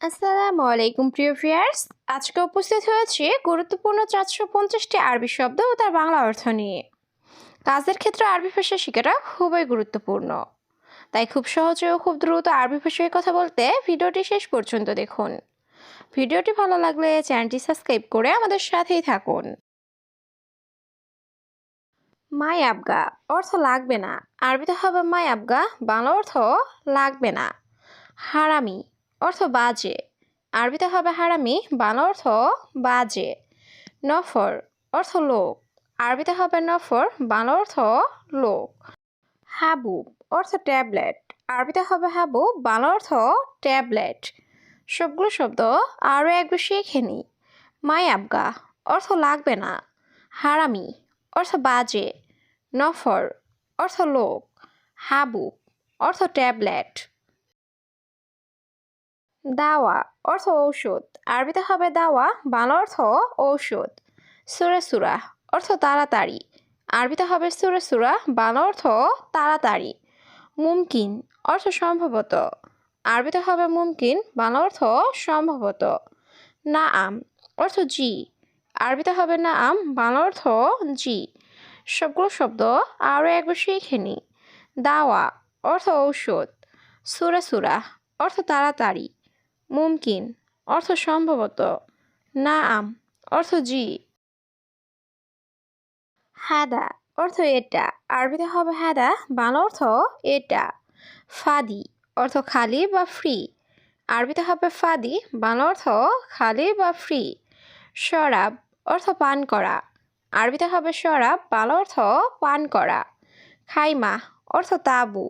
আসসালামু আলাইকুম, প্রিয় ভিয়ার্স আজকে উপস্থিত হয়েছে গুরুত্বপূর্ণ চারশো পঞ্চাশটি আরবি শব্দ ও তার বাংলা অর্থ নিয়ে। কাজের ক্ষেত্রে আরবি ভাষা শেখাটা খুবই গুরুত্বপূর্ণ। তাই খুব সহজে ও খুব দ্রুত আরবি ভাষায় কথা বলতে ভিডিওটি শেষ পর্যন্ত দেখুন। ভিডিওটি ভালো লাগলে চ্যানেলটি সাবস্ক্রাইব করে আমাদের সাথেই থাকুন। মাই আবগা অর্থ লাগবে না। আরবিতে হবে মাই আবগা, বাংলা অর্থ লাগবে না। হারামি অর্থ বাজে। আরবিতে হবে হারামি, বাংলা অর্থ বাজে। নফর, অর্থ লোক। আরবিতে হবে নফর, বাংলা অর্থ লোক। হাবুব অর্থ ট্যাবলেট। আরবিতে হবে হাবুব বাংলা অর্থ ট্যাবলেট। সবগুলো শব্দ আরও একবার শিখে নিই মাই আবগা, অর্থ লাগবে না। হারামি, অর্থ বাজে। নফর, অর্থ লোক। হাবুব অর্থ ট্যাবলেট। দাওয়া অর্থ ঔষধ। আরবিতে হবে দাওয়া, বাংলা অর্থ ঔষধ। সুরে সুরা অর্থ তাড়াতাড়ি। আরবিতে হবে সুরে সুরা, বাংলা অর্থ তাড়াতাড়ি। মুমকিন অর্থ সম্ভবত। আরবিতে হবে মুমকিন, বাংলা অর্থ সম্ভবত। না আম অর্থ জি। আরবিতে হবে না আম বাংলা অর্থ জি। সবগুলো শব্দ আরও একবার শিখে নিই। দাওয়া অর্থ ঔষধ। সুরা সুরা অর্থ তাড়াতাড়ি। মুমকিন। অর্থ সম্ভবত না আম অর্থ জি। হাদা। অর্থ এটা। আরবিতে হবে হাদা। বাংলা অর্থ এটা। ফাদি। অর্থ খালি বা ফ্রি। আরবিতে হবে ফাদি। বাংলা অর্থ খালি বা ফ্রি। শরাব। অর্থ পান করা। আরবিতে হবে শরাব। বাংলা অর্থ পান করা। খাইমা। অর্থ তাবু।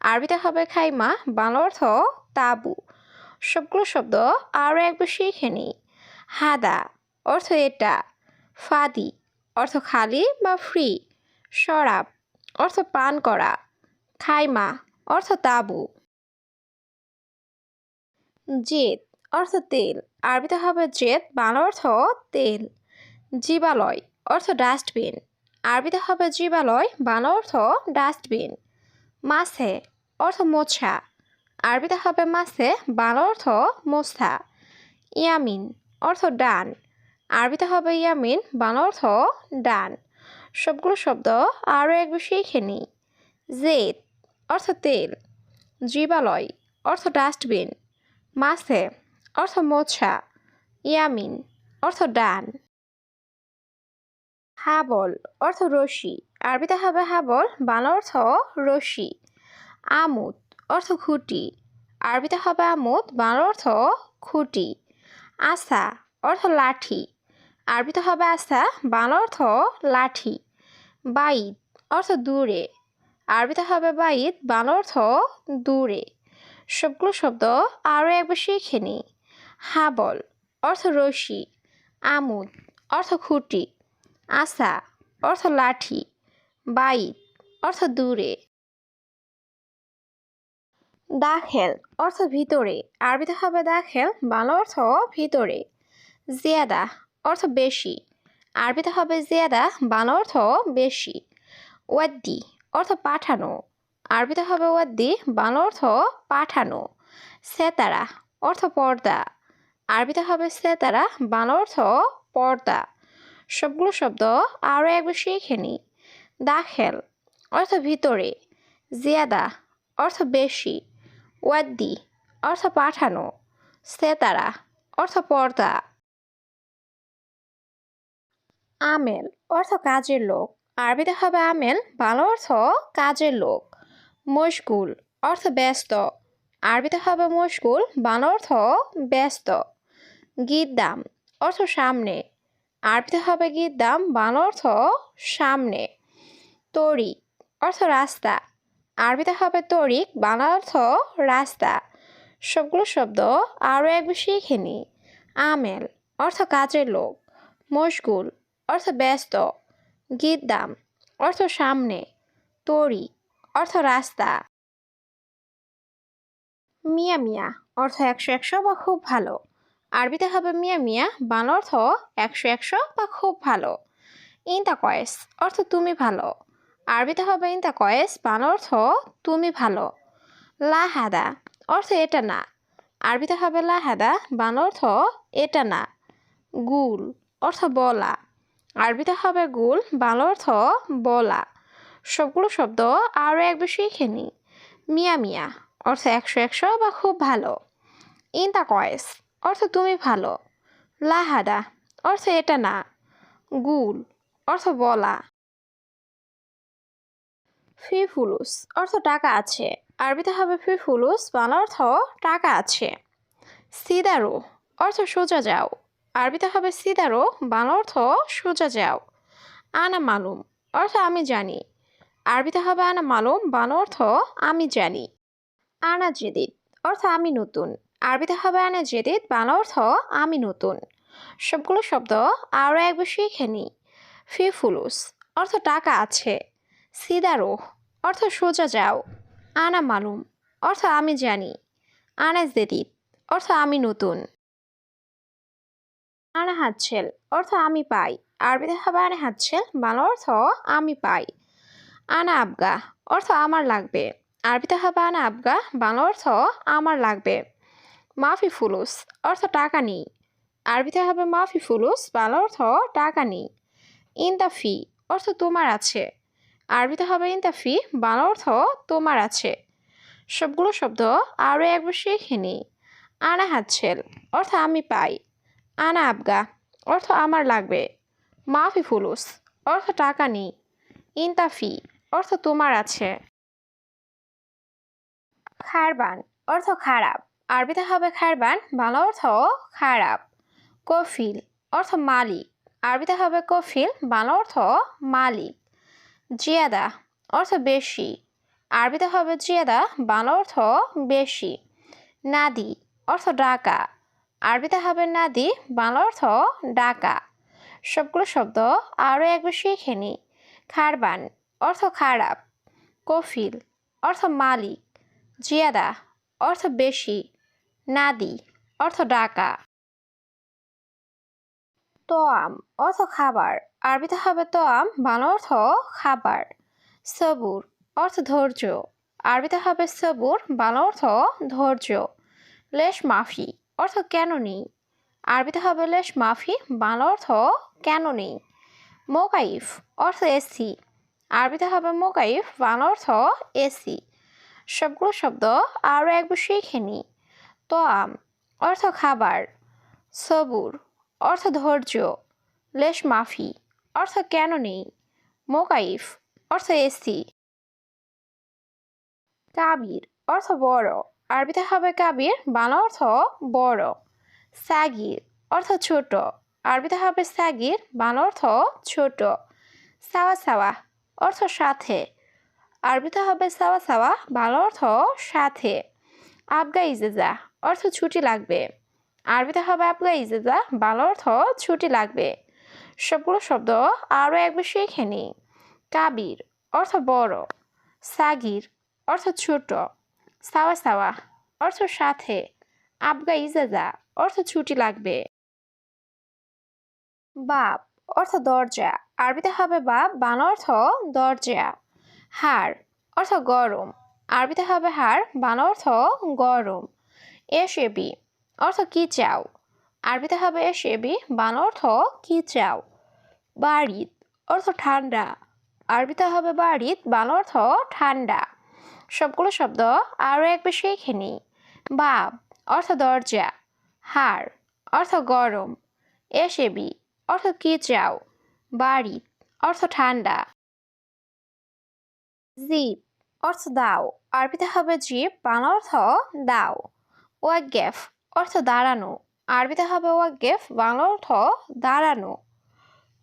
আরবিতে হবে খাইমা। বাংলা অর্থ তাবু। সবগুলো শব্দ আরও একবার শিখে নিই। হাদা অর্থ এটা, ফাদি অর্থ খালি বা ফ্রি শরাব অর্থ পান করা। খাইমা অর্থ তাবু। জেদ অর্থ তেল, আরবিতে হবে জেদ, বাংলা অর্থ তেল। জীবালয় অর্থ ডাস্টবিন, আরবিতে হবে জীবালয়, বাংলা অর্থ ডাস্টবিন। মাছে অর্থ মোছা। আরবিতে হবে মাছে বাংলা অর্থ মোস্তা ইয়ামিন অর্থ ডান। আরবিতে হবে ইয়ামিন বাংলা অর্থ ডান। সবগুলো শব্দ আরও একবার শিখে নিই। জেদ অর্থ তেল। জীবালয় অর্থ ডাস্টবিন। মাছে অর্থ মোছা। ইয়ামিন অর্থ ডান। হাবল অর্থ রশি। আরবিতে হবে হাবল বাংলা অর্থ রশি। আমুদ অর্থ খুঁটি। আরবিতে হবে আমুদ বাংলা অর্থ খুঁটি। আসা অর্থ লাঠি। আরবিতে হবে আসা বাংলা অর্থ লাঠি। বাইদ, অর্থ দূরে। আরবিতে হবে বাইদ বাংলা অর্থ দূরে। সবগুলো শব্দ আরও একবার শিখে নিই। হাবল, অর্থ রশি। আমুদ, অর্থ খুঁটি। আসা অর্থ লাঠি। বাইদ, অর্থ দূরে। দাখেল অর্থ ভিতরে। আরবিতে হবে দাখেল, বাংলা অর্থ ভিতরে। জিয়াদা অর্থ বেশি। আরবিতে হবে জিয়াদা, বাংলা অর্থ বেশি। ওয়াদ্দি অর্থ পাঠানো। আরবিতে হবে ওয়াদ্দি, বাংলা অর্থ পাঠানো। সেতারা অর্থ পর্দা। আরবিতে হবে সেতারা, বাংলা অর্থ পর্দা। সবগুলো শব্দ আরও একবার শিখে নিই দাখেল অর্থ ভিতরে। জিয়াদা অর্থ বেশি। ওয়াদ্দি, অর্থ পাঠানো। সেতারা, অর্থ পর্দা। আমেল, অর্থ কাজের লোক। আরবিতে হবে আমেল, ভালো অর্থ কাজের লোক। মশগুল, অর্থ ব্যস্ত। আরবিতে হবে মশগুল বাংলা অর্থ ব্যস্ত। গিদ্দাম, অর্থ সামনে। আরবিতে হবে গিদ্দাম বাংলা অর্থ সামনে। তরিক অর্থ রাস্তা। আরবিতে হবে তরিক বাংলা অর্থ রাস্তা। সবগুলো শব্দ আরও একবার শিখে নিই আমেল, অর্থ কাজের লোক। মশগুল, অর্থ ব্যস্ত। গিদ্দাম, অর্থ সামনে। তরিক, অর্থ রাস্তা। মিয়া মিয়া, অর্থ একশো একশো বা খুব ভালো। আরবিতে হবে মিয়া মিয়া বাংলা অর্থ একশো একশো বা খুব ভালো। ইনতা কয়েস অর্থ তুমি ভালো। আরবিতে হবে ইনতা কয়েস বাংলা অর্থ তুমি ভালো। লা লাহাদা, অর্থ এটা না। আরবিতে হবে লাহাদা বাংলা অর্থ এটা না। গুল, অর্থ বলা। আরবিতে হবে গুল বাংলা অর্থ বলা। সবগুলো শব্দ আরও এক বেশি শিখে নিই মিয়া মিয়া, অর্থ একশো একশো বা খুব ভালো। ইনতা কয়েস অর্থ তুমি ভালো। লাহাদা, অর্থ এটা না। গুল, অর্থ বলা। ফি ফুলুস অর্থ টাকা আছে। আরবিতে হবে ফি ফুলুস বাংলা অর্থ টাকা আছে। সিদারো অর্থ সোজা যাও। আরবিতে হবে সিদারো, বাংলা অর্থ সোজা যাও। আনা মালুম অর্থ আমি জানি। আরবিতে হবে আনা মালুম, বাংলা অর্থ আমি জানি। আনা জেদিদ অর্থ আমি নতুন। আরবিতে হবে আনা জেদিদ, বাংলা অর্থ আমি নতুন। সবগুলো শব্দ আরও একবার শিখে নিই ফি ফুলুস অর্থ টাকা আছে। সিদারো অর্থ সোজা যাও। আনা মালুম অর্থ আমি জানি। আনা জেদিদ অর্থ আমি নতুন। আনা হাতছেল অর্থ আমি পাই। আরবিতে হবে আনা হাতছেল, বাংলা অর্থ আমি পাই। আনা আবগা, অর্থ আমার লাগবে। আরবিতে হবে আনা আবগা, বাংলা অর্থ আমার লাগবে। মাফি ফুলুস, অর্থ টাকা নেই। আরবিতে হবে মাফি ফুলুস, বাংলা অর্থ টাকা নেই। ইন দ্য ফি, অর্থ তোমার আছে। আরবিতে হবে ইন্তাফি বাংলা অর্থ তোমার আছে। সবগুলো শব্দ আরও একবার শিখে নিই। আনা হাতছেল, অর্থ আমি পাই। আনা আবগা, অর্থ আমার লাগবে। মাফি ফুলুস, অর্থ টাকা নেই। ইন্তাফি অর্থ তোমার আছে। খারবান, অর্থ খারাপ। আরবিতে হবে খারবান, বাংলা অর্থ খারাপ। কফিল, অর্থ মালিক। আরবিতে হবে কফিল, বাংলা অর্থ মালিক। জিয়াদা অর্থ বেশি। আরবিতে হবে জিয়াদা, বাংলা অর্থ বেশি। নাদি অর্থ ডাকা। আরবিতে হবে নাদি, বাংলা অর্থ ডাকা। সবগুলো শব্দ আরও একবার শিখে নিই খারবান অর্থ খারাপ। কফিল অর্থ মালিক। জিয়াদা অর্থ বেশি। নাদি অর্থ ডাকা। তোয়াম অর্থ খাবার। আরবিতে হবে তোয়াম বাংলা অর্থ খাবার। সবুর, অর্থ ধৈর্য। আরবিতে হবে সবুর, বাংলা অর্থ ধৈর্য। লেশ মাফি, অর্থ কেন নেই? আরবিতে হবে লেশ মাফি, বাংলা অর্থ কেন নেই? মোকাইফ, অর্থ এসি। আরবিতে হবে মোকাইফ, বাংলা অর্থ এসি। সবগুলো শব্দ আরও একবার শিখে নিই তোয়াম অর্থ খাবার। সবুর, অর্থ ধৈর্য। লেশ মাফি অর্থ কেন নেই? মোকাইফ, অর্থ এসি। কাবির, অর্থ বড়। আরবিতে হবে কাবির, বাংলা অর্থ বড়। সাগির, অর্থ ছোট। আরবিতে হবে সাগির, বাংলা অর্থ ছোট। সাওয়া সাওয়া, অর্থ সাথে। আরবিতে হবে সাওয়া সাওয়া, বাংলা অর্থ সাথে। আবগা ইজেজা, অর্থ ছুটি লাগবে। আরবিতে হবে আবগা ইজেজা, বাংলা অর্থ ছুটি লাগবে। সবগুলো শব্দ আরও একবার শিখে নিই। কাবির অর্থ বড়, সাগির অর্থ ছোট, সাওয়া সাওয়া অর্থ সাথে, আবগা ইজাজা অর্থ ছুটি লাগবে। বাপ অর্থ দরজা, আরবিতে হবে বাপ বান অর্থ দরজা। হাড় অর্থ গরম, আরবিতে হবে হাড় বাংলা অর্থ গরম। এসেবি অর্থ কি চাও, আরবিতে হবে এসেবি বান অর্থ কি চাও। বাড়িত অর্থ ঠান্ডা। আরবিতে হবে বাড়িত, বাংলা অর্থ ঠান্ডা। সবগুলো শব্দ আরও একবার শিখে নিই। বাপ অর্থ দরজা। হাড় অর্থ গরম। এসেবি অর্থ কি চাও? বাড়ি অর্থ ঠান্ডা। জিপ, অর্থ দাও। আরবিতে হবে জিপ, বাংলা অর্থ দাও। ওয়াগেফ অর্থ দাঁড়ানো। আরবিতে হবে ওয়াগেফ বাংলা অর্থ দাঁড়ানো।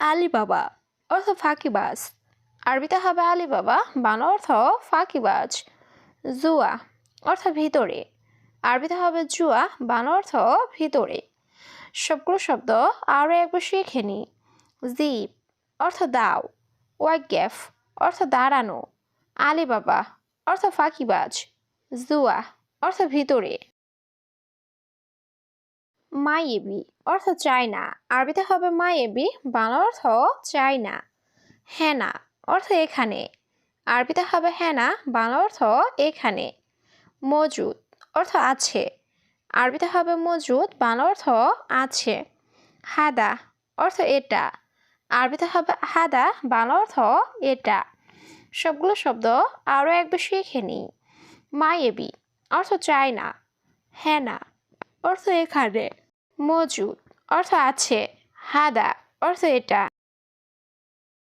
আলিবাবা, অর্থ ফাঁকিবাজ। আরবিতে হবে আলিবাবা বাংলা অর্থ ফাঁকিবাজ। জুয়া, অর্থ ভিতরে। আরবিতে হবে জুয়া বাংলা অর্থ ভিতরে। সবগুলো শব্দ আরও একবার শিখে নি। জিপ অর্থ দাও। ওয়াগেফ অর্থ দাঁড়ানো। আলিবাবা, অর্থ ফাঁকিবাজ। জুয়া, অর্থ ভিতরে। মাইয়েবি অর্থ চাই না আরবিতে হবে মাইয়েবি বাংলা অর্থ চাই না হেনা অর্থ এখানে। আরবিতে হবে হেনা, বাংলা অর্থ এখানে। মজুদ অর্থ আছে। আরবিতে হবে মজুদ, বাংলা অর্থ আছে। হাদা অর্থ এটা। আরবিতে হবে হাদা, বাংলা অর্থ এটা। সবগুলো শব্দ আরও একবার শিখে নিই। মায়েবি অর্থ চাই না হ্যাঁ না অর্থ এখানে। মজুদ। অর্থ আছে হাদা অর্থ এটা।